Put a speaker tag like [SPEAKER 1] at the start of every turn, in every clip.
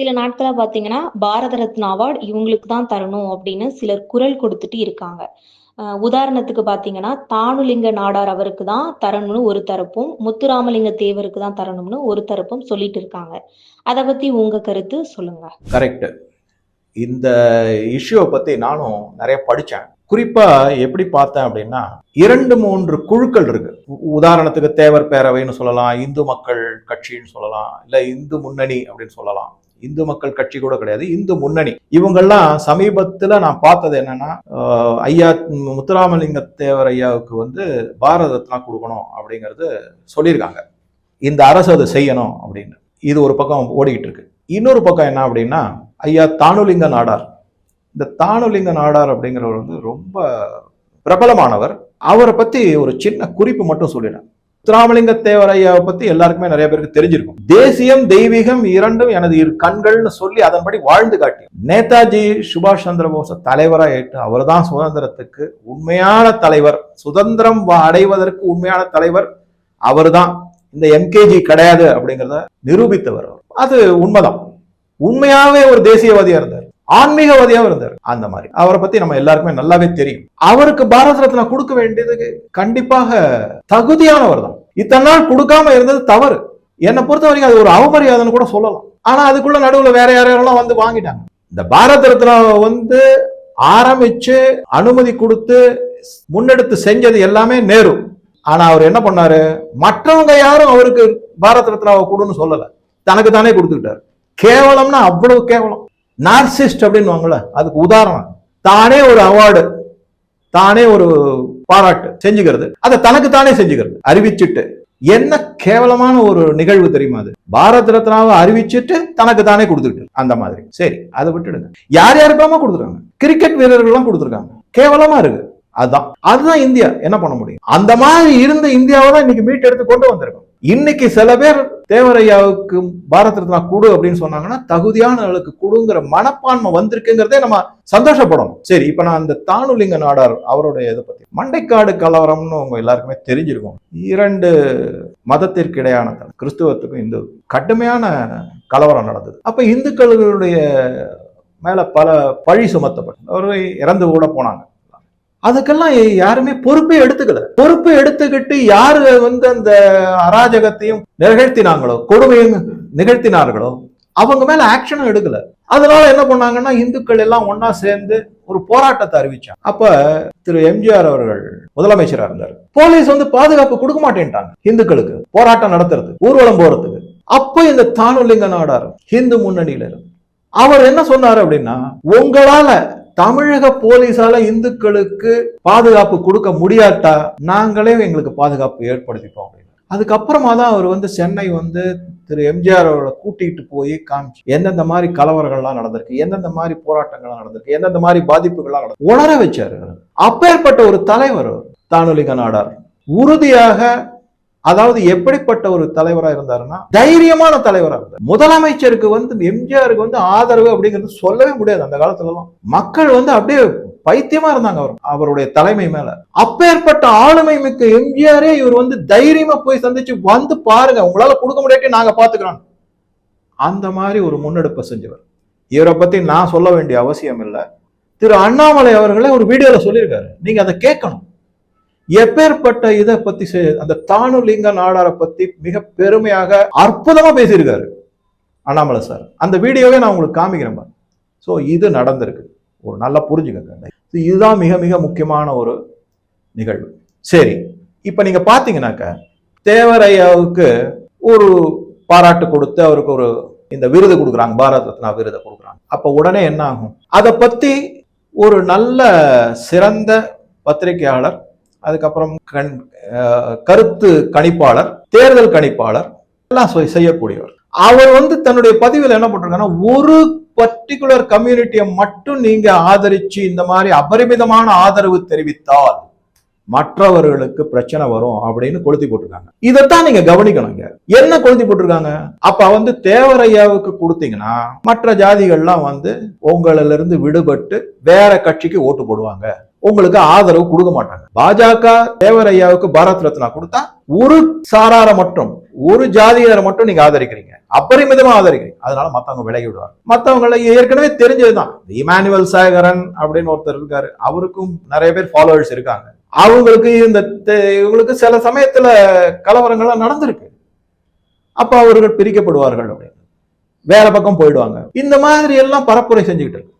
[SPEAKER 1] சில நாட்களா பார்த்தீங்கன்னா, பாரத ரத்னா அவார்ட் இவங்களுக்கு தான் தரணும் அப்படின்னு சிலர் குரல் கொடுத்துட்டு இருக்காங்க. உதாரணத்துக்கு பார்த்தீங்கன்னா, தானுலிங்க நாடார் அவருக்கு தான் தரணும்னு ஒரு தரப்பும், முத்துராமலிங்க தேவருக்கு தான் தரணும்னு ஒரு தரப்பும் சொல்லிட்டு இருக்காங்க. அதை பத்தி உங்க கருத்து சொல்லுங்க.
[SPEAKER 2] கரெக்ட். இந்த இஷ்யூவை பத்தி நானும் நிறைய படிச்சேன். குறிப்பா எப்படி பார்த்தேன் அப்படின்னா, 2, 3 குழுக்கள் இருக்கு. உதாரணத்துக்கு தேவர் பேரவைன்னு சொல்லலாம், இந்து மக்கள் கட்சின்னு சொல்லலாம், இல்ல இந்து முன்னணி அப்படின்னு சொல்லலாம். இந்து மக்கள் கட்சி கூட கிடையாது. இந்து முன்னணி. இவங்கெல்லாம் சமீபத்துல நான் பார்த்தது என்னன்னா, ஐயா முத்துராமலிங்க தேவர் ஐயாவுக்கு வந்து பாரத ரத்னா கொடுக்கணும் அப்படிங்கிறது சொல்லியிருக்காங்க. இந்த அரசு அதை செய்யணும் அப்படின்னு. இது ஒரு பக்கம் ஓடிக்கிட்டு இருக்கு. இன்னொரு பக்கம் என்ன அப்படின்னா, ஐயா தானுலிங்க நாடார். இந்த தானுலிங்க நாடார் அப்படிங்கிறவர் வந்து ரொம்ப பிரபலமானவர். அவரை பத்தி ஒரு சின்ன குறிப்பு மட்டும் சொல்லிடுறேன். ராமலிங்க தேவர் பத்தி எல்லாருக்குமே நிறைய பேருக்கு தெரிஞ்சிருக்கும். தேசியம், தெய்வீகம் இரண்டும் எனது இரு கண்கள்னு சொல்லி அதன்படி வாழ்ந்து காட்டி நேதாஜி சுபாஷ் சந்திர போஸ தலைவரா ஏற்று அவர்தான் சுதந்திரத்துக்கு உண்மையான தலைவர். சுதந்திரம் அடைவதற்கு உண்மையான தலைவர் அவர்தான். இந்த எம்கேஜி கிடையாது அப்படிங்கிறத நிரூபித்தவர் அது உண்மைதான். உண்மையாவே ஒரு தேசியவாதியா இருந்தார். ஆன்மீகவாதியாவும் இருந்தார். அந்த மாதிரி. அவரை பத்தி நம்ம எல்லாருக்குமே நல்லாவே தெரியும். அவருக்கு பாரத ரத்னா கொடுக்க வேண்டியது கண்டிப்பாக தகுதியானவர் தான். இத்தனை நாள் கொடுக்காம இருந்தது தவறு. என்னை பொறுத்த வரைக்கும் அது ஒரு அவமரியாதைன்னு கூட சொல்லலாம். ஆனா அதுக்குள்ள நடுவில் வேற யாரெல்லாம் வந்து வாங்கிட்டாங்க. இந்த பாரத ரத்னாவை வந்து ஆரம்பிச்சு அனுமதி கொடுத்து முன்னெடுத்து செஞ்சது எல்லாமே நேரு. ஆனா அவர் என்ன பண்ணாரு? மற்றவங்க யாரும் அவருக்கு பாரத ரத்னாவை கொடுன்னு சொல்லல. தனக்கு தானே கொடுத்துக்கிட்டாரு. கேவலம்னா அவ்வளவு கேவலம். நார்சிஸ்ட் அப்படின்னுவாங்கல்ல அதுக்கு உதாரணம். தானே ஒரு அவார்டு தானே ஒரு பாராட்டு செஞ்சுக்கிறது. அதை தனக்கு தானே செஞ்சுக்கிறது. அறிவிச்சுட்டு என்ன கேவலமான ஒரு நிகழ்வு தெரியுமா அது? பாரத ரத்னாவை அறிவிச்சிட்டு தனக்கு தானே கொடுத்துக்கிட்டு அந்த மாதிரி. சரி அதை விட்டுடுங்க. யார் யாருக்காம கொடுத்துருக்காங்க. கிரிக்கெட் வீரர்கள்லாம் கொடுத்துருக்காங்க. கேவலமா இருக்கு. அதுதான் அதுதான் இந்தியா என்ன பண்ண முடியும் அந்த மாதிரி இருந்த இந்தியாவை தான் இன்னைக்கு மீட் எடுத்து கொண்டு வந்திருக்கோம் இன்னைக்கு சில பேர் தேவரையாவுக்கு பாரத ரத்னா குடு அப்படின்னு சொன்னாங்கன்னா தகுதியான ஆளுக்கு குடுங்கிற மனப்பான்மை வந்திருக்குங்கிறதே நம்ம சந்தோஷப்படணும். சரி இப்ப நான் அந்த தானுலிங்க நாடார் அவருடைய இதை பத்தி மண்டைக்காடு கலவரம்னு உங்க எல்லாருக்குமே தெரிஞ்சிருக்கும். இரண்டு மதத்திற்கு இடையான கிறிஸ்துவத்துக்கும் இந்து கடுமையான கலவரம் நடந்தது. அப்ப இந்துக்களுடைய மேல பல பழி சுமத்தப்பட்டது. அவர்கள் இறந்து கூட போனாங்க. அதுக்கெல்லாம் யாருமே பொறுப்பே எடுத்துக்கல. பொறுப்பை எடுத்துக்கிட்டு யாரு வந்து அந்த அராஜகத்தையும் நிகழ்த்தினாங்களோ கொடுமையும் நிகழ்த்தினார்களோ அவங்க மேல ஆக்ஷனும் எடுக்கல. அதனால என்ன பண்ணாங்கன்னா இந்துக்கள் எல்லாம் ஒன்னா சேர்ந்து ஒரு போராட்டத்தை அறிவிச்சாங்க. அப்ப திரு எம்ஜிஆர் அவர்கள் முதலமைச்சரா இருந்தார். போலீஸ் வந்து பாதுகாப்பு கொடுக்க மாட்டேன்ட்டாங்க இந்துக்களுக்கு. போராட்டம் நடத்துறது ஊர்வலம் போறதுக்கு. அப்ப இந்த தானுலிங்க நாடார் ஹிந்து முன்னணியில இருந்து. அவர் என்ன சொன்னார் அப்படின்னா உங்களால தமிழக போலீஸால இந்துக்களுக்கு பாதுகாப்பு கொடுக்க முடியாட்டா நாங்களே எங்களுக்கு பாதுகாப்பு ஏற்படுத்திப்போம் அப்படின்னு. அதுக்கப்புறமா தான் அவர் வந்து சென்னை வந்து திரு எம்ஜிஆர் அவரை கூட்டிகிட்டு போய் காமிச்சு எந்தெந்த மாதிரி கலவரங்கள்லாம் நடந்திருக்கு எந்தெந்த மாதிரி போராட்டங்கள்லாம் நடந்திருக்கு எந்தெந்த மாதிரி பாதிப்புகள்லாம் நடந்து உணர வச்சாரு அப்பேற்பட்ட ஒரு தலைவர் தானுலிங்க நாடார். உறுதியாக அதாவது எப்படிப்பட்ட ஒரு தலைவரா இருந்தாருன்னா தைரியமான தலைவரா இருந்தார். முதலமைச்சருக்கு வந்து எம்ஜிஆருக்கு வந்து ஆதரவு அப்படிங்கிறது சொல்லவே முடியாது அந்த காலத்துலலாம். மக்கள் வந்து அப்படியே பைத்தியமா இருந்தாங்க அவர் அவருடைய தலைமை மேல. அப்பேற்பட்ட ஆளுமை மிக்க எம்ஜிஆரே இவர் வந்து தைரியமா போய் சந்திச்சு வந்து பாருங்க உங்களால கொடுக்க முடியாட்டி நாங்க பாத்துக்கிறோம். அந்த மாதிரி ஒரு முன்னெடுப்பை செஞ்சவர். இவரை பத்தி நான் சொல்ல வேண்டிய அவசியம் இல்லை. திரு அண்ணாமலை அவர்களே ஒரு வீடியோல சொல்லியிருக்காரு. நீங்க அதை கேட்கணும். எப்பேற்பட்ட இதை பத்தி அந்த தானுலிங்க நாடாரை பத்தி மிக பெருமையாக அற்புதமா பேசியிருக்காரு. அண்ணாமலை சார். அந்த வீடியோவே நான் உங்களுக்கு காமிக்கிறேன் ஸோ இது நடந்திருக்கு. ஒரு நல்லா புரிஞ்சுக்கங்க. இதுதான் மிக மிக முக்கியமான ஒரு நிகழ்வு. சரி. இப்போ நீங்க பாத்தீங்கன்னாக்க தேவரையாவுக்கு ஒரு பாராட்டு கொடுத்து அவருக்கு ஒரு இந்த விருது கொடுக்குறாங்க. பாரத் ரத்னா விருதை கொடுக்குறாங்க. அப்போ உடனே என்ன ஆகும் அதை பத்தி ஒரு நல்ல சிறந்த பத்திரிகையாளர் அதுக்கப்புறம் கண் கருத்து கணிப்பாளர் தேர்தல் கணிப்பாளர் எல்லாம் செய்யக்கூடியவர். அவர் வந்து தன்னுடைய பதிவில் என்ன பண்றாங்கன்னா ஒரு பர்டிகுலர் கம்யூனிட்டியை மட்டும் நீங்க ஆதரிச்சு இந்த மாதிரி அபரிமிதமான ஆதரவு தெரிவித்தால் மற்றவர்களுக்கு பிரச்சனை வரும் அப்படின்னு கொளுத்தி போட்டிருக்காங்க. இதைத்தான் நீங்க கவனிக்கணுங்க என்ன கொளுத்தி போட்டிருக்காங்க? அப்ப வந்து தேவரையாவுக்கு கொடுத்தீங்கன்னா மற்ற ஜாதிகள்லாம் வந்து உங்களிலிருந்து விடுபட்டு வேற கட்சிக்கு ஓட்டு போடுவாங்க. உங்களுக்கு ஆதரவு கொடுக்க மாட்டாங்க. பாஜக தேவர் ஐயாவுக்கு பாரத் ரத்னா கொடுத்தா ஒரு சாரார மட்டும் ஒரு ஜாதியினரை மட்டும் நீங்க ஆதரிக்கிறீங்க. அபரிமிதமா ஆதரிக்கிறீங்க. அதனால மத்தவங்க விலகி விடுவாங்க. மத்தவங்கள ஏற்கனவே தெரிஞ்சதுதான் இமானுவல் சேகரன் அப்படின்னு ஒருத்தர் இருக்காரு. அவருக்கும் நிறைய பேர் ஃபாலோவர்ஸ் இருக்காங்க. அவங்களுக்கு இந்த தெ- இவங்களுக்கு சில சமயத்துல கலவரங்கள்லாம் நடந்திருக்கு. அப்ப அவர்கள் பிரிக்கப்படுவார்கள் அப்படின்னு. வேற பக்கம் போயிடுவாங்க. இந்த மாதிரி எல்லாம் பரப்புரை செஞ்சுக்கிட்டு இருக்கு.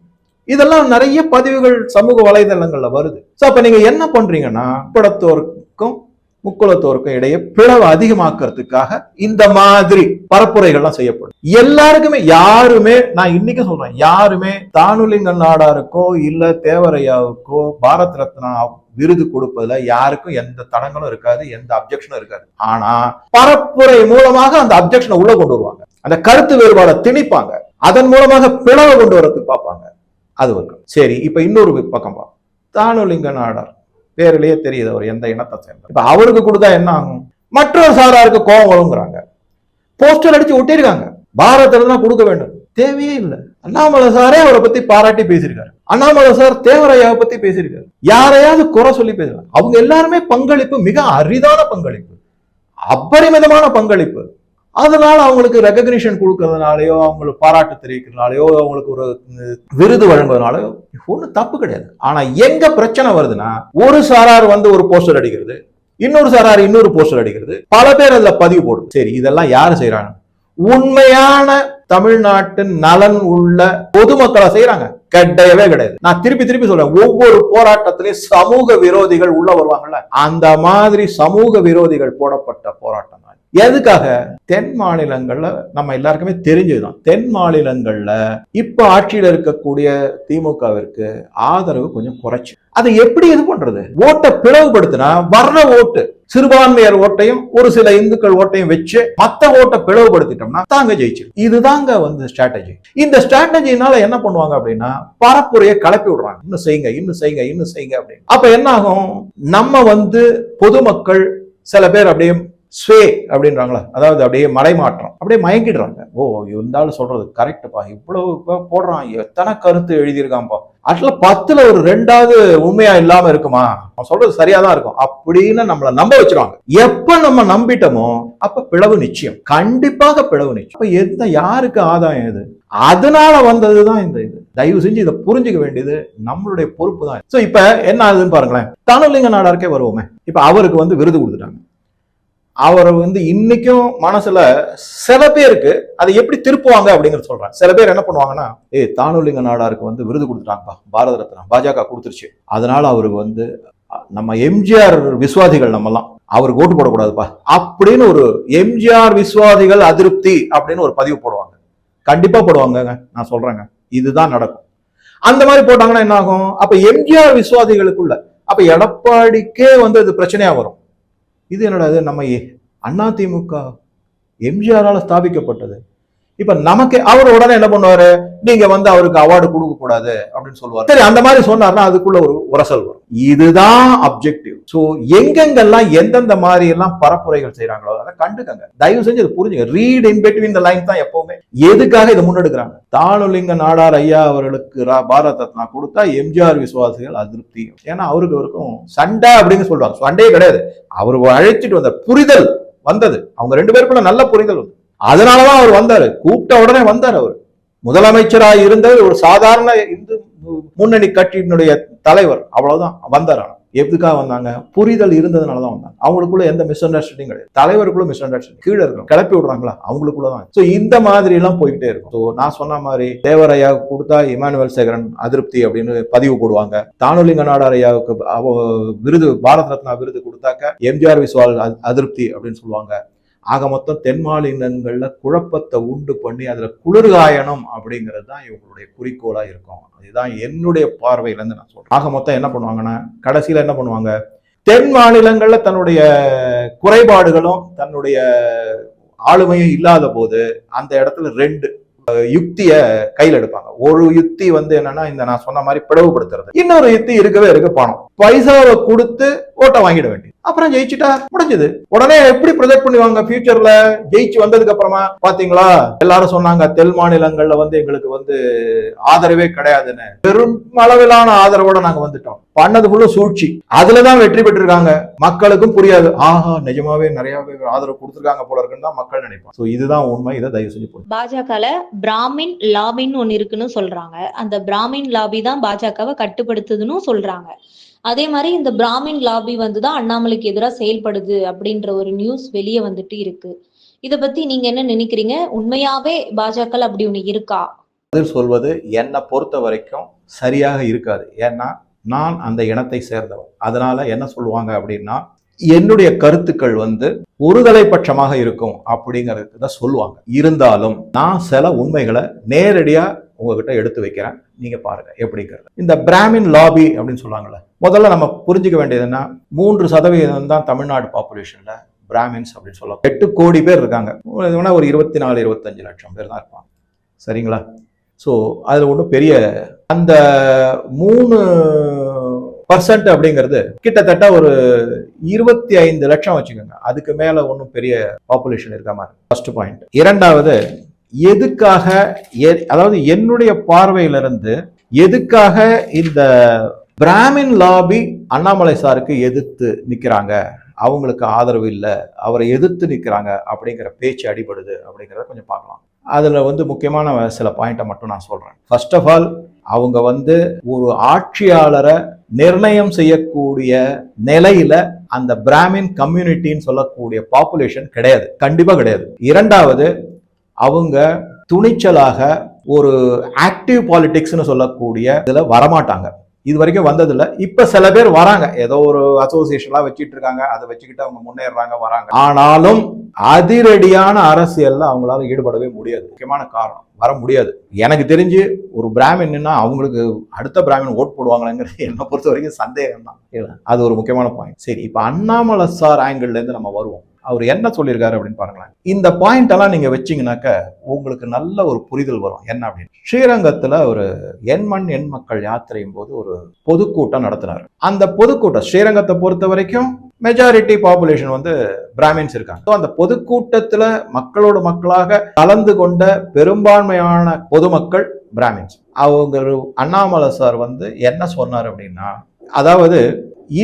[SPEAKER 2] இதெல்லாம் நிறைய பதிவுகள் சமூக வலைதளங்கள்ல வருது. சோ அப்ப நீங்க என்ன பண்றீங்கன்னா குடத்தோருக்கும் முக்குளத்தோருக்கும் இடையே பிளவு அதிகமாக்குறதுக்காக இந்த மாதிரி பரப்புரைகள்லாம் செய்யப்படும். எல்லாருக்குமே யாருமே நான் இன்னைக்கு சொல்றேன் யாருமே தானுலிங்க நாடாருக்கோ இல்ல தேவரையாவுக்கோ பாரத் ரத்னா விருது கொடுப்பதுல யாருக்கும் எந்த தடங்களும் இருக்காது எந்த அப்ஜெக்ஷனும் இருக்காது. ஆனா பரப்புரை மூலமாக அந்த அப்ஜெக்ஷனை உள்ள கொண்டு வருவாங்க. அந்த கருத்து வேறுபாடை திணிப்பாங்க. அதன் மூலமாக பிளவை கொண்டு வரதுக்கு பார்ப்பாங்க. அது ஒரு சரி இப்ப இன்னொரு பக்கம் பா. தானுலிங்க நாடார் பேரிலேயே தெரியுது அவர் எந்த இனத்தை சேர்ந்த இப்ப அவருக்கு கொடுத்தா என்ன ஆகும்? மற்றொரு சாராருக்கு கோபம் வருங்கிறாங்க. போஸ்டர் அடிச்சு ஒட்டியிருக்காங்க. பாரதில் தான் கொடுக்க வேண்டும். தேவையே இல்லை. அண்ணாமலை சாரே அவரை பத்தி பாராட்டி பேசியிருக்காரு. அண்ணாமலை சார் தேவரையாவை பத்தி பேசியிருக்காரு. யாரையாவது குறை சொல்லி பேசுறாங்க அவங்க எல்லாருமே பங்களிப்பு மிக அரிதான பங்களிப்பு. அபரிமிதமான பங்களிப்பு. அதனால அவங்களுக்கு ரெக்கக்னிஷன் கொடுக்கறதுனாலயோ அவங்களுக்கு பாராட்டு தெரிவிக்கிறதுனாலயோ அவங்களுக்கு ஒரு விருது வழங்குவதனாலயோ ஒன்றும் தப்பு கிடையாது. ஆனா எங்க பிரச்சனை வருதுன்னா ஒரு சாரார் வந்து ஒரு போஸ்டர் அடிக்கிறது இன்னொரு சாரார் இன்னொரு போஸ்டர் அடிக்கிறது பல பேர் அதுல பதிவு போடும் சரி இதெல்லாம் யாரு செய்யறாங்க உண்மையான தமிழ்நாட்டின் நலன் உள்ள பொதுமக்களை செய்யறாங்க கிடையவே கிடையாது. நான் திருப்பி திருப்பி சொல்றேன் ஒவ்வொரு போராட்டத்திலையும் சமூக விரோதிகள் உள்ள வருவாங்கல்ல அந்த மாதிரி சமூக விரோதிகள் போடப்பட்ட போராட்டம் எதுக்காக? தென் மாநிலங்கள்ல நம்ம எல்லாருக்குமே தெரிஞ்சதுதான். தென் மாநிலங்கள்ல இப்ப ஆட்சியில இருக்கக்கூடிய திமுகவிற்கு ஆதரவு கொஞ்சம் குறைச்சு. அதை எப்படி இது பண்றது? ஓட்டை பிளவுபடுத்தினா வர்ற ஓட்டு சிறுபான்மையர் ஓட்டையும் ஒரு சில இந்துக்கள் ஓட்டையும் வச்சு மத்த ஓட்டை பிளவுபடுத்திட்டோம்னா தாங்க ஜெயிச்சு இதுதாங்க வந்து ஸ்ட்ராட்டஜி இந்த ஸ்ட்ராட்டஜினால என்ன பண்ணுவாங்க அப்படின்னா பரப்புரையை கிளப்பி விடுறாங்க. இன்னும் செய்யுங்க இன்னும் செய்யுங்க இன்னும் செய்யுங்க அப்படின்னு. அப்ப என்ன ஆகும்? நம்ம வந்து பொதுமக்கள் சில பேர் அப்படியே ஸ்வே அப்படின்றாங்களா? அதாவது அப்படியே மலை மாற்றம் அப்படியே மயங்கிடுறாங்க. ஓ இருந்தாலும் சொல்றது கரெக்டுப்பா இவ்வளவு போடுறான். எத்தனை கருத்து எழுதியிருக்கான்ப்பா அதுல பத்துல ஒரு ரெண்டாவது உண்மையா இல்லாம இருக்குமா? அவன் சொல்றது சரியா தான் இருக்கும். அப்படின்னு நம்மளை நம்ப வச்சிருவாங்க. எப்ப நம்ம நம்பிட்டோமோ அப்ப பிளவு நிச்சயம். கண்டிப்பாக பிளவு நிச்சயம். அப்ப எந்த யாருக்கு ஆதாயம் இது? அதனால வந்ததுதான் இந்த இது. தயவு செஞ்சு இதை புரிஞ்சுக்க வேண்டியது நம்மளுடைய பொறுப்பு தான் சோ இப்ப என்ன ஆகுதுன்னு பாருங்களேன். தனுலிங்க நாடாருக்கே வருவோமே. இப்ப அவருக்கு வந்து விருது கொடுத்துட்டாங்க. அவரை வந்து இன்னைக்கும் மனசுல சில பேருக்கு அதை எப்படி திருப்புவாங்க அப்படிங்கறது சொல்றேன். சில பேர் என்ன பண்ணுவாங்கன்னா ஏய் தானுலிங்க நாடாருக்கு வந்து விருது கொடுத்துட்டாங்கப்பா. பாரத ரத்னா பாஜக கொடுத்துருச்சு. அதனால அவருக்கு வந்து நம்ம எம்ஜிஆர் விசுவாதிகள் நம்மலாம் அவருக்கு ஓட்டு போடக்கூடாதுப்பா. அப்படின்னு ஒரு எம்ஜிஆர் விசுவாதிகள் அதிருப்தி அப்படின்னு ஒரு பதிவு போடுவாங்க. கண்டிப்பா போடுவாங்கங்க. நான் சொல்றேங்க. இதுதான் நடக்கும். அந்த மாதிரி போட்டாங்கன்னா என்ன ஆகும் அப்ப எம்ஜிஆர் விசுவாதிகளுக்குள்ள அப்ப எடப்பாடிக்கே வந்து அது பிரச்சனையா வரும். இது என்னடா இது? நம்ம அதிமுக எம்ஜிஆரால் ஸ்தாபிக்கப்பட்டது. இப்ப நமக்கு அவர் உடனே என்ன பண்ணுவாரு? நீங்க வந்து அவருக்கு அவார்டு கொடுக்க கூடாது அப்படின்னு சொல்லுவார். சரி அந்த மாதிரி சொன்னார்னா அதுக்குள்ள ஒரு உரசல் வரும். இதுதான் அப்ஜெக்டிவ் சோ எங்கெங்கெல்லாம் எந்தெந்த மாதிரி எல்லாம் பரப்புரைகள் செய்யறாங்களோ அதை கண்டுக்கங்க. தயவு செஞ்சு அதை புரிஞ்சுங்க. Read in between the line தான் எப்பவுமே. எதுக்காக இதை முன்னெடுக்கிறாங்க? தானுலிங்க நாடார் ஐயா அவர்களுக்கு ரா- பாரத் ரத்னா கொடுத்தா எம்ஜிஆர் விசுவாசிகள் அதிருப்தி ஏன்னா அவருக்கு அவருக்கும் சண்டை அப்படின்னு சொல்லுவாங்க சண்டையே கிடையாது. அவர் அழைச்சிட்டு வந்த புரிதல் வந்தது. அவங்க ரெண்டு பேருக்குள்ள நல்ல புரிதல் வந்து அதனாலதான் அவர் வந்தாரு. கூப்பிட்ட உடனே வந்தார் அவர். முதலமைச்சராக இருந்த ஒரு சாதாரண இந்து முன்னணி கட்சியினுடைய தலைவர். அவ்வளவுதான். வந்தார் எதுக்காக வந்தாங்க? புரிதல் இருந்ததுனாலதான் வந்தாங்க. அவங்களுக்குள்ள எந்த மிஸ் அண்டர்ஸ்டாண்டிங் கிடையாது. தலைவருக்குள்ள மிஸ் அண்டர்ஸ்டாண்டிங் கீழே இருக்கும் கிளப்பி விடுறாங்களா? அவங்களுக்குள்ள தான் ஸோ இந்த மாதிரி எல்லாம் போய்கிட்டே இருக்கும். ஸோ நான் சொன்ன மாதிரி தேவரையா கொடுத்தா இமானுவல் சேகரன் அதிருப்தி அப்படின்னு பதிவு போடுவாங்க. தானுலிங்க நாடார் ஐயாவுக்கு விருது பாரத் ரத்னா விருது கொடுத்தாக்க எம்ஜிஆர் விஸ்வால் அதிருப்தி அப்படின்னு சொல்லுவாங்க. ஆக மொத்தம் தென் மாநிலங்களில் குழப்பத்தை உண்டு பண்ணி அதில் குளிர்காயணும் அப்படிங்கிறது தான் இவங்களுடைய குறிக்கோளாக இருக்கும். அதுதான் என்னுடைய பார்வையிலேருந்து நான் சொல்கிறேன் ஆக மொத்தம் என்ன பண்ணுவாங்கன்னா கடைசியில் என்ன பண்ணுவாங்க? தென் மாநிலங்களில் தன்னுடைய குறைபாடுகளும் தன்னுடைய ஆளுமையும் இல்லாத போது அந்த இடத்துல ரெண்டு யுக்திய கையில் எடுப்பாங்க. ஒரு யுக்தி வந்து என்னன்னா இந்த நான் சொன்ன மாதிரி பிளவுபடுத்துறது. இன்னொரு யுக்தி இருக்கவே இருக்கு பணம். பைசாவை கொடுத்து ஓட்டை வாங்கிட வேண்டியது. அப்புறம் ஜெயிச்சுட்டா முடிஞ்சது. உடனே எப்படி ப்ரொஜெக்ட் பண்ணுவாங்க ஃபியூச்சர்ல ஜெயிச்சு வந்ததுக்கு அப்புறமா பாத்தீங்களா? எல்லாரும் சொன்னாங்க தெல் மாநிலங்கள்ல வந்து எங்களுக்கு வந்து ஆதரவே கிடையாதுன்னு. பெரும் அளவிலான ஆதரவோட நாங்க வந்துட்டோம். பண்ணது ஃபுல்லா சூழ்ச்சி. அதுலதான் வெற்றி பெற்றிருக்காங்க. மக்களுக்கும் புரியாது. ஆஹா நிஜமாவே நிறைய பேர் ஆதரவு கொடுத்துருக்காங்க போல இருக்குன்னு தான் மக்கள் நினைப்பாங்க. சோ இதுதான் உண்மை. இதை தயவு செஞ்சு புரிஞ்சுக்கோங்க.
[SPEAKER 1] பாஜகல பிராமின் லாபின்னு ஒன்னு இருக்குன்னு சொல்றாங்க. அந்த பிராமின் லாபி தான் பாஜகவை கட்டுப்படுத்துதுன்னு சொல்றாங்க. அதே மாதிரி இந்த பிராமின் லாபி வந்து தான் அண்ணாமலைக்கு எதிராக செயல்படுது அப்படின்ற ஒரு நியூஸ் வெளியே வந்துட்டு இருக்கு. இத பத்தி நீங்க என்ன நினைக்கிறீங்க? உண்மையாவே பாஜக அப்படி ஒண்ணு இருக்கா?
[SPEAKER 2] பதில் சொல்வது என்னை பொறுத்த வரைக்கும் சரியாக இருக்காது. ஏன்னா நான் அந்த இனத்தை சேர்ந்தவன். அதனால என்ன சொல்லுவாங்க அப்படின்னா என்னுடைய கருத்துக்கள் வந்து ஒருதலை பட்சமாக இருக்கும் அப்படிங்கிறது தான் சொல்லுவாங்க. இருந்தாலும் நான் சில உண்மைகளை நேரடியா உங்ககிட்ட எடுத்து வைக்கிறேன். நீங்க பாருங்க எப்படிங்கிறது. இந்த பிராமின் லாபி அப்படின்னு சொல்லுவாங்கள்ல முதல்ல நம்ம புரிஞ்சுக்க வேண்டியதுன்னா மூன்று சதவீதம் தான் தமிழ்நாடு பாப்புலேஷன்ல பிராமின்ஸ் அப்படின்னு சொல்லலாம் எட்டு கோடி பேர் இருக்காங்க. ஒரு இருபத்தி நாலு இருபத்தஞ்சு லட்சம் பேர் தான் இருப்பாங்க. சரிங்களா? ஸோ அதில் ஒன்றும் பெரிய அந்த மூணு பர்சன்ட் அப்படிங்கிறது கிட்டத்தட்ட ஒரு இருபத்தி ஐந்து லட்சம் வச்சுக்கோங்க. அதுக்கு மேலே ஒன்றும் பெரிய பாப்புலேஷன் இருக்க மாதிரி ஃபர்ஸ்ட் பாயிண்ட் இரண்டாவது எதுக்காக எ- அதாவது என்னுடைய பார்வையிலிருந்து எதுக்காக இந்த பிராமின் லாபி அண்ணாமலை சாருக்கு எதிர்த்து நிற்கிறாங்க அவங்களுக்கு ஆதரவு இல்லை அவரை எதிர்த்து நிற்கிறாங்க அப்படிங்கிற பேச்சு அடிபடுது அப்படிங்கிறத கொஞ்சம் பார்க்கலாம். அதில் வந்து முக்கியமான சில பாயிண்ட்டை மட்டும் நான் சொல்கிறேன் ஃபர்ஸ்ட் ஆஃப் ஆல் அவங்க வந்து ஒரு ஆட்சியாளரை நிர்ணயம் செய்யக்கூடிய நிலையில அந்த பிராமின் கம்யூனிட்டின்னு சொல்லக்கூடிய பாப்புலேஷன் கிடையாது. கண்டிப்பாக கிடையாது. இரண்டாவது அவங்க துணிச்சலாக ஒரு ஆக்டிவ் பாலிடிக்ஸ்னு சொல்லக்கூடிய இதுல வரமாட்டாங்க. இது வரைக்கும் வந்ததில்ல. இப்ப சில பேர் வராங்க. ஏதோ ஒரு அசோசியேஷன்லாம் வச்சிட்டு இருக்காங்க. அதை வச்சுக்கிட்டு அவங்க முன்னேறாங்க வராங்க. ஆனாலும் அதிரடியான அரசியல்ல அவங்களால ஈடுபடவே முடியாது. முக்கியமான காரணம் வர முடியாது. எனக்கு தெரிஞ்சு ஒரு பிராமின்னா அவங்களுக்கு அடுத்த பிராமின் ஓட் போடுவாங்களாங்கிறது என்னை பொறுத்த வரைக்கும் சந்தேகம் தான் அது ஒரு முக்கியமான பாயிண்ட் சரி இப்ப அண்ணாமலை சார் ஆங்கிள் இருந்து நம்ம வருவோம். அவர் என்ன சொல்லியிருக்காரு அப்படின்னு பாருங்களேன். இந்த பாயிண்ட் எல்லாம் நீங்க வச்சீங்கன்னாக்க உங்களுக்கு நல்ல ஒரு புரிதல் வரும். என்ன அப்படின்னு. ஸ்ரீரங்கத்துல ஒரு எண்மண் எண் மக்கள் யாத்திரையும் போது ஒரு பொதுக்கூட்டம் நடத்தினார். அந்த பொதுக்கூட்டம் ஸ்ரீரங்கத்தை பொறுத்த வரைக்கும் மெஜாரிட்டி பாப்புலேஷன் வந்து பிராமின்ஸ் இருக்காங்க. ஸோ அந்த பொதுக்கூட்டத்தில் மக்களோட மக்களாக கலந்து கொண்ட பெரும்பான்மையான பொதுமக்கள் பிராமின்ஸ் அவங்க அண்ணாமலை சார் வந்து என்ன சொன்னார் அப்படின்னா அதாவது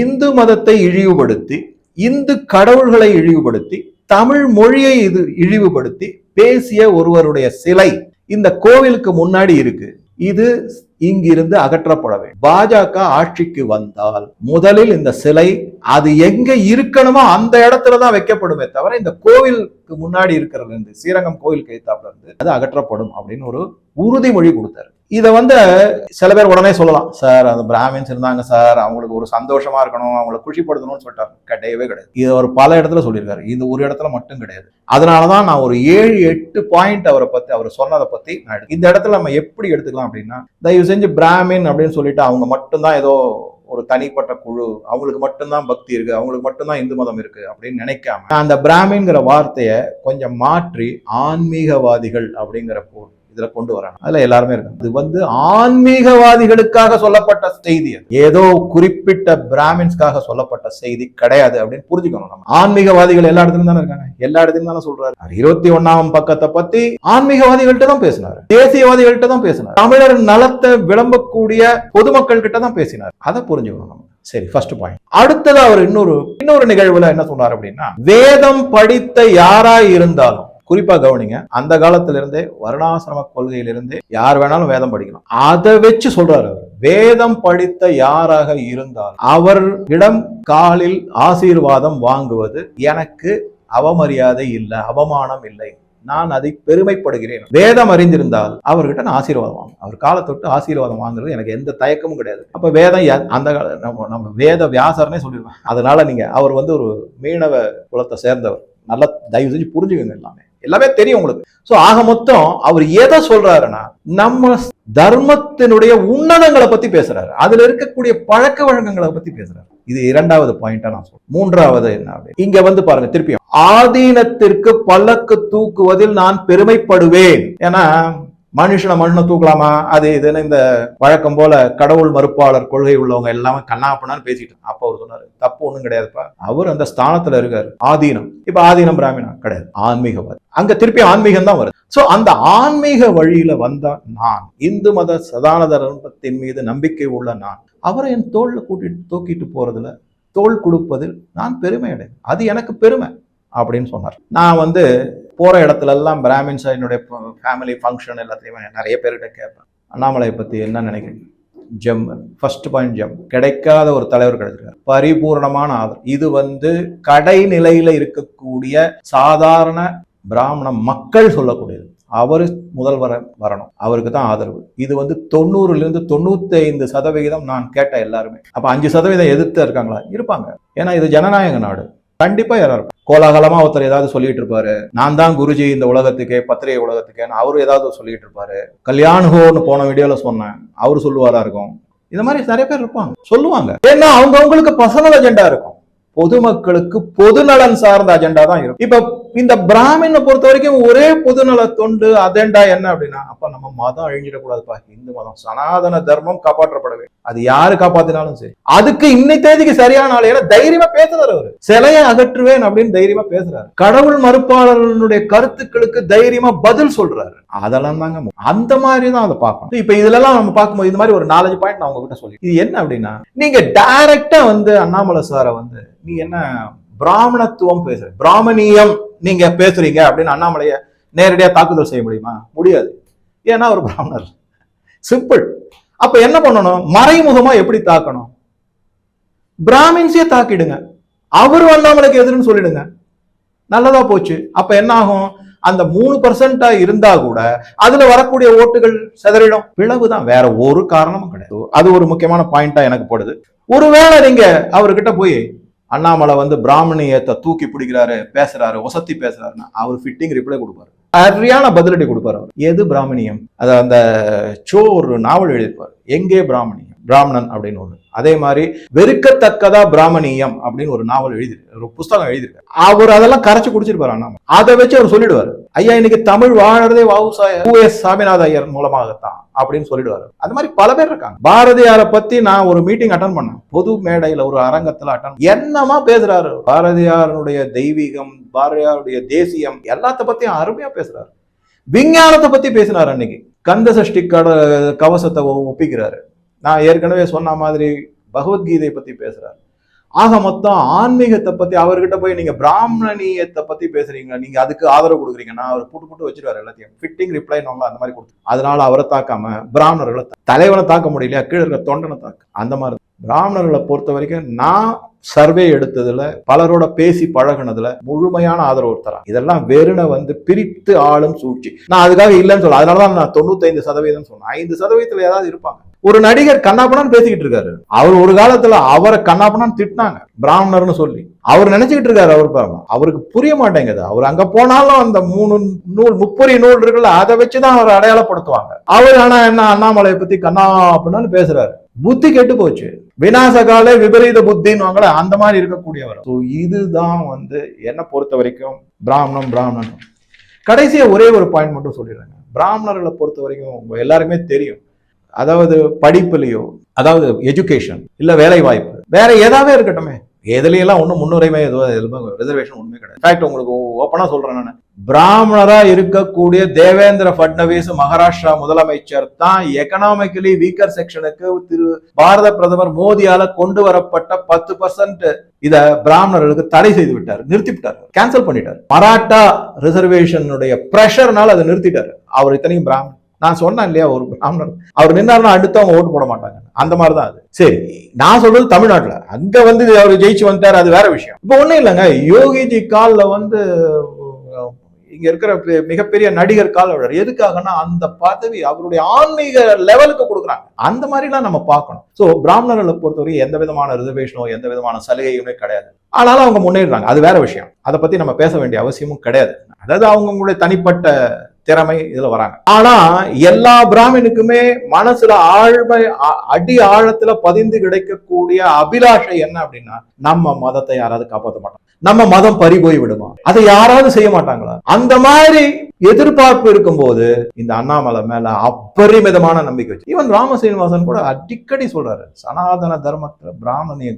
[SPEAKER 2] இந்து மதத்தை இழிவுபடுத்தி இந்து கடவுள்களை இழிவுபடுத்தி தமிழ் மொழியை இது இழிவுபடுத்தி பேசிய ஒருவருடைய சிலை இந்த கோவிலுக்கு முன்னாடி இருக்கு. இது இங்கிருந்து அகற்றப்பட வேண்டும். பாஜக ஆட்சிக்கு வந்தால் முதலில் இந்த சிலை அது எங்க இருக்கணுமோ அந்த இடத்துல தான் வைக்கப்படுமே தவிர இந்த கோவிலுக்கு முன்னாடி இருக்கிறது இருந்து ஸ்ரீரங்கம் கோவில் கைத்தாப்புல இருந்து அது அகற்றப்படும் அப்படின்னு ஒரு உறுதிமொழி கொடுத்தாரு. இதை வந்து சில பேர் உடனே சொல்லலாம். சார் அந்த பிராமின்ஸ் இருந்தாங்க சார். அவங்களுக்கு ஒரு சந்தோஷமா இருக்கணும். அவங்களை குஷிப்படுத்தணும்னு சொல்லிட்டாரு கிடையவே கிடையாது. இது அவர் பல இடத்துல சொல்லியிருக்காரு. இது ஒரு இடத்துல மட்டும் கிடையாது. அதனாலதான் நான் ஒரு ஏழு எட்டு பாயிண்ட் அவரை பத்தி அவர் சொன்னதை பத்தி நான் இந்த இடத்துல நம்ம எப்படி எடுத்துக்கலாம் அப்படின்னா தயவு செஞ்சு பிராமின் அப்படின்னு சொல்லிட்டு அவங்க மட்டும்தான் ஏதோ ஒரு தனிப்பட்ட குழு அவங்களுக்கு மட்டும்தான் பக்தி இருக்கு அவங்களுக்கு மட்டும்தான் இந்து மதம் இருக்கு அப்படின்னு நினைக்காம அந்த பிராமின்ங்கிற வார்த்தையை கொஞ்சம் மாற்றி ஆன்மீகவாதிகள் அப்படிங்கிற போ- இதுல கொண்டு வராங்க. அதுல எல்லாருமே இருக்காங்க. இது வந்து ஆன்மீகவாதிகளுக்காக சொல்லப்பட்ட செய்தி ஏதோ குறிப்பிட்ட பிராமின்ஸ்க்காக சொல்லப்பட்ட செய்தி கிடையாது அப்படின்னு புரிஞ்சுக்கணும் நம்ம. ஆன்மீகவாதிகள் எல்லா இடத்துலயும் தானே இருக்காங்க? எல்லா இடத்துலயும் தானே சொல்றாரு. இருபத்தி ஒன்னாம் பக்கத்தை பத்தி ஆன்மீகவாதிகள்கிட்ட தான் பேசினாரு. தேசியவாதிகள்கிட்ட தான் பேசினார். தமிழர் நலத்தை விளம்பக்கூடிய பொதுமக்கள் கிட்ட தான் பேசினார். அதை புரிஞ்சுக்கணும் நம்ம. சரி ஃபர்ஸ்ட் பாயிண்ட் அடுத்தது அவர் இன்னொரு இன்னொரு நிகழ்வுல என்ன சொன்னார் அப்படின்னா வேதம் படித்த யாரா இருந்தாலும் குறிப்பா கவனிங்க அந்த காலத்துல இருந்தே வருணாசிரம கொள்கையிலிருந்தே யார் வேணாலும் வேதம் படிக்கலாம். அதை வச்சு சொல்றாரு அவர். வேதம் படித்த யாராக இருந்தால் அவர் இடம் காலில் ஆசீர்வாதம் வாங்குவது எனக்கு அவமரியாதை இல்லை அவமானம் இல்லை. நான் அதை பெருமைப்படுகிறேன். வேதம் அறிந்திருந்தால் அவர்கிட்ட நான் ஆசீர்வாதம் வாங்க அவர் காலத்தொட்டு ஆசீர்வாதம் வாங்குறது எனக்கு எந்த தயக்கமும் கிடையாது. அப்ப வேதம் யா- அந்த கால நம்ம நம்ம வேத வியாசர்னே சொல்லிடுவேன். அதனால நீங்க அவர் வந்து ஒரு மீனவ குலத்தை சேர்ந்தவர். நல்லா தயவு செஞ்சு புரிஞ்சுக்கோங்க எல்லாமே. எல்லாமே தெரியும் உங்களுக்கு. ஸோ ஆக மொத்தம் அவர் எதை சொல்றாருன்னா நம்ம தர்மத்தினுடைய உன்னதங்களை பத்தி பேசுறாரு. அதுல இருக்கக்கூடிய பழக்க வழக்கங்களை பத்தி பேசுறாரு. இது இரண்டாவது பாயிண்டா நான் சொல்றேன் மூன்றாவது என்ன இங்க வந்து பாருங்க திருப்பியும். ஆதீனத்திற்கு பல்லக்கு தூக்குவதில் நான் பெருமைப்படுவேன். ஏன்னா மனுஷனை மண்ணை தூக்கலாமா? அது இதுன்னு இந்த வழக்கம் போல கடவுள் மறுப்பாளர் கொள்கை உள்ளவங்க எல்லாமே கண்ணாப்பண்ணான்னு பேசிட்டு அப்ப அவர் சொன்னாரு தப்பு ஒண்ணும் கிடையாதுப்பா. அவர் அந்த ஸ்தானத்துல இருக்காரு. ஆதீனம். இப்ப ஆதீனம் பிராமணா கிடையாது. ஆன்மீகவாதி. அங்க திருப்பி ஆன்மீகம் தான் வருது. சோ அந்த ஆன்மீக வழியில வந்தா நான் இந்து மத சதான தர்மத்தின் மீது நம்பிக்கை உள்ள நான் அவரை என் தோல்ல கூட்டிட்டு தூக்கிட்டு போறதுல தோல் கொடுப்பதில் நான் பெருமை அடைவேன் அது எனக்கு பெருமை. அப்படின்னு சொன்னார். நான் வந்து போகிற இடத்துல எல்லாம் பிராமின்ஸ் என்னுடைய ஃபேமிலி ஃபங்க்ஷன் எல்லாத்தையுமே நிறைய பேர்கிட்ட கேட்பேன். அண்ணாமலையை பற்றி என்ன நினைக்கிறீங்க? ஜெம் ஃபர்ஸ்ட் பாயிண்ட் ஜெம் கிடைக்காத ஒரு தலைவர் கிடைச்சிருக்காரு. பரிபூர்ணமான ஆதரவு. இது வந்து கடைநிலையில் இருக்கக்கூடிய சாதாரண பிராமண மக்கள் சொல்லக்கூடியது. அவர் முதல்வர் வரணும். அவருக்கு தான் ஆதரவு. இது வந்து தொண்ணூறுலேருந்து தொண்ணூத்தி ஐந்து சதவிகிதம் நான் கேட்ட எல்லாருமே. அப்போ அஞ்சு சதவீதம் எதிர்த்து இருக்காங்களா? இருப்பாங்க. ஏன்னா இது ஜனநாயக நாடு. கண்டிப்பா யாரா இருக்கும் கோலாகலமா ஒருத்தர் ஏதாவது சொல்லிட்டு இருப்பாரு. நான் தான் குருஜி இந்த உலகத்துக்கே பத்திரிகை உலகத்துக்கேன்னு அவரு ஏதாவது சொல்லிட்டு இருப்பாரு. கல்யாணுகோன்னு போன வீடியோல சொன்னேன். அவரு சொல்லுவாரா இருக்கும். இந்த மாதிரி நிறைய பேர் இருப்பாங்க. சொல்லுவாங்க. ஏன்னா அவங்க அவங்களுக்கு பர்சனல் அஜெண்டா இருக்கும். பொதுமக்களுக்கு பொதுநலன் சார்ந்த அஜெண்டா தான் இருக்கும். இப்ப இந்த பிராமினை பொறுத்த வரைக்கும் ஒரே பொதுநல தொண்டு அதேண்டா என்ன அப்படின்னா அப்ப நம்ம மதம் அழிஞ்சிடக்கூடாதுப்பா. இந்து மதம் சனாதன தர்மம் காப்பாற்றப்பட வேண்டும். அது யாரு காப்பாத்தினாலும் சரி. அதுக்கு இன்னை தேதிக்கு சரியான ஆள் ஏன்னா தைரியமா பேசுறாரு அவரு. சிலையை அகற்றுவேன் அப்படின்னு தைரியமா பேசுறாரு. கடவுள் மறுப்பாளர்களுடைய கருத்துக்களுக்கு தைரியமா பதில் சொல்றாரு. அதெல்லாம் தாங்க அந்த மாதிரி தான் அதை பார்க்கணும். இப்ப இதுல எல்லாம் நம்ம பார்க்கும்போது இந்த மாதிரி ஒரு நாலஞ்சு பாயிண்ட் நான் உங்ககிட்ட சொல்லி இது என்ன அப்படின்னா நீங்க டைரக்டா வந்து அண்ணாமலை சாரை வந்து நீ என்ன பிராமணத்துவம் பேசுற பிராமணியம் நீங்க பேசுறீங்க அப்படின்னு அண்ணாமலைய நேரடியா தாக்குதல் செய்ய முடியுமா? முடியாது. ஏன்னா ஒரு பிராமணர். சிம்பிள் அப்ப என்ன பண்ணணும்? மறைமுகமா எப்படி தாக்கணும்? பிராமின்ஸே தாக்கிடுங்க. அவர் அண்ணாமலைக்கு எதிர்ன்னு சொல்லிடுங்க. நல்லதா போச்சு. அப்ப என்ன ஆகும்? அந்த மூணு பர்சன்டா இருந்தா கூட அதுல வரக்கூடிய ஓட்டுகள் சிதறிடும். பிளவு தான் வேற ஒரு காரணமும் கிடையாது. அது ஒரு முக்கியமான பாயிண்டா எனக்கு படுது. ஒருவேளை நீங்க அவர்கிட்ட போய் அண்ணாமலை வந்து பிராமணியத்தை தூக்கி பிடிக்கிறாரு பேசுறாரு ஒசத்தி பேசுறாருன்னா அவர் ஃபிட்டிங் ரிப்ளை கொடுப்பாரு. சரியான பதிலடி கொடுப்பாரு அவர். எது பிராமணியம்? அதை அந்த சோ ஒரு நாவல் எழுதியிருப்பார் எங்கே பிராமணியம்? பிராமணன் அப்படின்னு ஒண்ணு. அதே மாதிரி வெறுக்கத்தக்கதா பிராமணியம் அப்படின்னு ஒரு நாவல் எழுதி ஒரு புஸ்தகம் எழுதியிருக்காரு. அவர் அதெல்லாம் கரைச்சு குடிச்சிருப்பாரு அண்ணாமலை அதை வச்சு அவர் சொல்லிடுவாரு. ஐயா இன்னைக்கு தமிழ் வாழறதே வாவு எஸ் சாமிநாத ஐயர் மூலமாகத்தான் அப்படின்னு சொல்லிடுவாரு. அந்த மாதிரி பல பேர் இருக்காங்க. பாரதியாரை பத்தி நான் ஒரு மீட்டிங் அட்டன் பண்ணேன். பொது மேடையில ஒரு அரங்கத்துல அட்டன் என்னமா பேசுறாரு? பாரதியாருடைய தெய்வீகம் பாரதியாருடைய தேசியம் எல்லாத்த பத்தியும் அருமையா பேசுறாரு. விஞ்ஞானத்தை பத்தி பேசினார் அன்னைக்கு. கந்த சஷ்டி கட கவசத்தை ஒப்பிக்கிறாரு. நான் ஏற்கனவே சொன்ன மாதிரி பகவத்கீதை பத்தி பேசுறாரு. ஆக மொத்தம் ஆன்மீகத்தை பத்தி அவர்கிட்ட போய் நீங்க பிராமணியத்தை பத்தி பேசுறீங்க நீங்க அதுக்கு ஆதரவு கொடுக்குறீங்கன்னா அவர் போட்டு போட்டு வச்சிருவாரு எல்லாத்தையும். ஃபிட்டிங் ரிப்ளை அந்த மாதிரி கொடுத்து. அதனால அவரை தாக்காம பிராமணர்களை தலைவனை தாக்க முடியலையா? கீழே இருக்க தொண்டனை தாக்க. அந்த மாதிரி. பிராமணர்களை பொறுத்த வரைக்கும் நான் சர்வே எடுத்ததுல பலரோட பேசி பழகுனதுல முழுமையான ஆதரவு தரேன் இதெல்லாம் வெறுனை வந்து பிரித்து ஆளும் சூழ்ச்சி. நான் அதுக்காக இல்லைன்னு சொல்ல அதனாலதான் நான் தொண்ணூத்தைந்து சதவீதம் சொன்னேன். ஐந்து சதவீதத்துல ஏதாவது இருப்பாங்க. ஒரு நடிகர் கண்ணாப்பனான்னு பேசிக்கிட்டு இருக்காரு. அவர் ஒரு காலத்துல அவரை கண்ணாப்பனான்னு திட்டினாங்க பிராமணர்னு சொல்லி. அவர் நினைச்சுக்கிட்டு இருக்காரு அவர் பாருங்க அவருக்கு புரிய மாட்டேங்குது. அவர் அங்க போனாலும் அந்த மூணு நூல் முப்பொறி நூல் இருக்குல்ல அதை வச்சுதான் அவர் அடையாளப்படுத்துவாங்க. அவர் ஆனா என்ன அண்ணாமலையை பத்தி கண்ணா அப்படின்னு பேசுறாரு. புத்தி கெட்டு போச்சு. வினாசகால விபரீத புத்தின்னு அந்த மாதிரி இருக்கக்கூடியவர். ஸோ இதுதான் வந்து என்ன பொறுத்த வரைக்கும் பிராமணம் பிராமணன் கடைசியா ஒரே ஒரு பாயிண்ட் மட்டும் சொல்லிடுறேங்க. பிராமணர்களை பொறுத்த வரைக்கும் உங்க எல்லாருமே தெரியும். அதாவது படிப்புலயோ அதாவது எஜுகேஷன் இல்ல வேலை வாய்ப்பு வேற ஏதாவது இருக்கட்டுமே. எதுலையெல்லாம் ஒன்றும் முன்னுரிமை எதுவும் ரிசர்வேஷன் ஒன்றுமே கிடையாது. இன்ஃபேக்ட் உங்களுக்கு ஓப்பனா சொல்றேன் நான். பிராமணரா இருக்கக்கூடிய தேவேந்திர பட்னவிஸ் மகாராஷ்டிரா முதலமைச்சர் தான் எக்கனாமிக்கலி வீக்கர் செக்ஷனுக்கு திரு பாரத பிரதமர் மோடியால கொண்டு வரப்பட்ட பத்து பர்சன்ட் இத பிராமணர்களுக்கு தடை செய்து விட்டார் நிறுத்தி விட்டார் கேன்சல் பண்ணிட்டார். மராட்டா ரிசர்வேஷனுடைய பிரஷர்னால அதை நிறுத்திட்டாரு. அவர் இத்தனையும் பிராமணன் நான் சொன்னேன் இல்லையா ஒரு பிராமணர். அவர் நின்னாருன்னா அடுத்தவங்க ஓட்டு போட மாட்டாங்க. அந்த மாதிரி தான் அது. சரி நான் சொல்றது தமிழ்நாட்டில். அங்க வந்து அவர் ஜெயிச்சு வந்துட்டார் அது வேற விஷயம். இப்போ ஒன்றும் இல்லைங்க. யோகிஜி காலில் வந்து இங்கே இங்க இருக்கிற பெ- மிகப்பெரிய நடிகர் கால் விடுறாரு அந்த பதவி அவருடைய ஆன்மீக லெவலுக்கு கொடுக்குறாங்க. அந்த மாதிரிலாம் நம்ம பார்க்கணும். ஸோ பிராமணர்களை பொறுத்தவரை எந்த விதமான ரிசர்வேஷனோ எந்த விதமான சலுகையுமே கிடையாது. ஆனாலும் அவங்க முன்னேறுறாங்க. அது வேற விஷயம். அதை பத்தி நம்ம பேச வேண்டிய அவசியமும் கிடையாது. அதாவது அவங்களுடைய தனிப்பட்ட திறமை இதுல வராங்க. ஆனா எல்லா பிராமணுக்குமே மனசுல ஆழ்மை அடி ஆழத்துல பதிந்து கிடைக்கக்கூடிய அபிலாஷை என்ன அப்படின்னா நம்ம மதத்தை யாராவது காப்பாற்ற மாட்டோம் நம்ம மதம் பறி போய் விடுமா? அதை யாராவது செய்ய மாட்டாங்களா? அந்த மாதிரி எதிர்பார்ப்பு இருக்கும்போது இந்த அண்ணாமலை மேல அப்பரிமிதமான நம்பிக்கை வச்சு ஈவன் ராம சீனிவாசன் கூட அடிக்கடி சொல்றாரு சனாதன தர்மத்துல பிராமணிய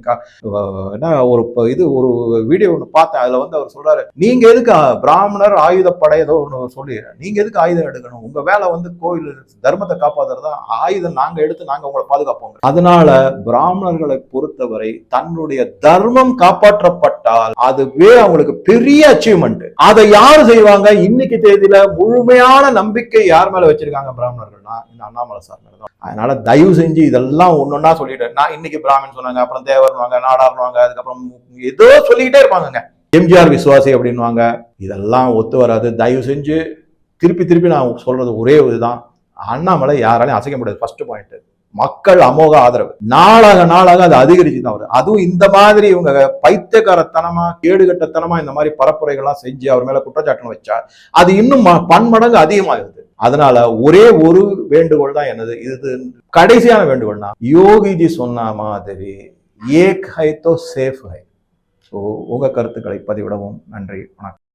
[SPEAKER 2] என்ன ஒரு இது ஒரு வீடியோ ஒன்று பார்த்தேன் அதுல வந்து அவர் சொல்றாரு நீங்க எதுக்கு பிராமணர் ஆயுதப்படை ஏதோ ஒன்று சொல்லி நீங்க எதுக்கு ஆயுதம் எடுக்கணும்? உங்க வேலை வந்து கோயில் தர்மத்தை காப்பாத்துறதா? ஆயுதம் நாங்க எடுத்து நாங்க உங்களை பாதுகாப்போம். அதனால பிராமணர்களை பொறுத்தவரை தன்னுடைய தர்மம் காப்பாற்றப்பட்டால் அதுவே அவங்களுக்கு பெரிய அச்சீவ்மெண்ட் அதை யாரு செய்வாங்க? இன்னைக்கு தேதியில முழுமையான நம்பிக்கை யார் மேல வச்சிருக்காங்க பிராமணர்கள்னா? இந்த அண்ணாமலை சார் மேல தான். அதனால தயவு செஞ்சு இதெல்லாம் ஒன்னொன்னா சொல்லிட்டேன். நான் இன்னைக்கு பிராமின் சொன்னாங்க அப்புறம் தேவர்னுவாங்க நாடார்னுவாங்க அதுக்கப்புறம் ஏதோ சொல்லிக்கிட்டே இருப்பாங்கங்க. எம்ஜிஆர் விசுவாசி அப்படின்வாங்க இதெல்லாம் ஒத்து வராது. தயவு செஞ்சு திருப்பி திருப்பி நான் சொல்றது ஒரே இதுதான். அண்ணாமலை யாராலையும் அசைக்க முடியாது. ஃபர்ஸ்ட் பாயிண்ட் மக்கள் அமோக ஆதரவு. நாளாக நாளாக அது அதிகரிச்சு தான் வருது. அதுவும் இந்த மாதிரி இவங்க பைத்தியக்காரத்தனமா கேடுகட்டத்தனமா இந்த மாதிரி பரப்புரைகள்லாம் செஞ்சு அவர் மேல குற்றச்சாட்டுன்னு வச்சா அது இன்னும் ம- பன்மடங்கு அதிகமாகுது. அதனால ஒரே ஒரு வேண்டுகோள் தான் என்னது? இது கடைசியான வேண்டுகோள்னா யோகிஜி சொன்ன மாதிரி ஏக் ஹை தோ சேஃப் ஹை. ஸோ உங்க கருத்துக்களை பதிவிடவும். நன்றி. வணக்கம்.